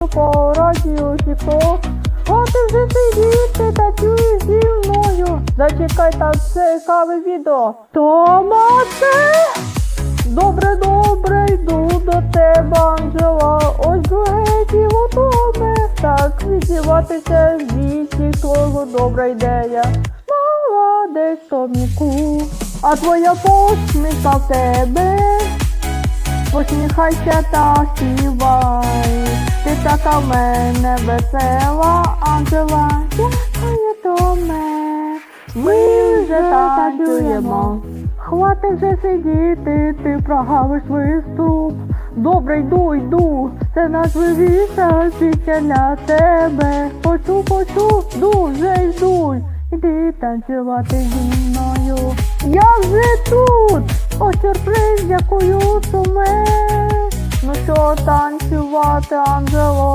по радіо ти вже сидіти та чуєш зі мною. Зачекай там цікаве відео. Томасе! Добре, добре, йду до тебе, Анжела. Ось друге діло доме. Так віддіватися від того добра ідея. Молодець, Томіку. А твоя посмішка в тебе. Посміхайся та співай. Така в мене весела, Анжела, дякую Томе. Ми вже танцюємо. Хватить вже сидіти, ти прогавиш виступ. Добре, йду, йду, це найважливіша пісня для тебе. Почу, почу, дуже йду. Іди танцювати зі мною. Я вже тут! О, сюрприз, дякую, суме. Ну що танцювати, Анжело?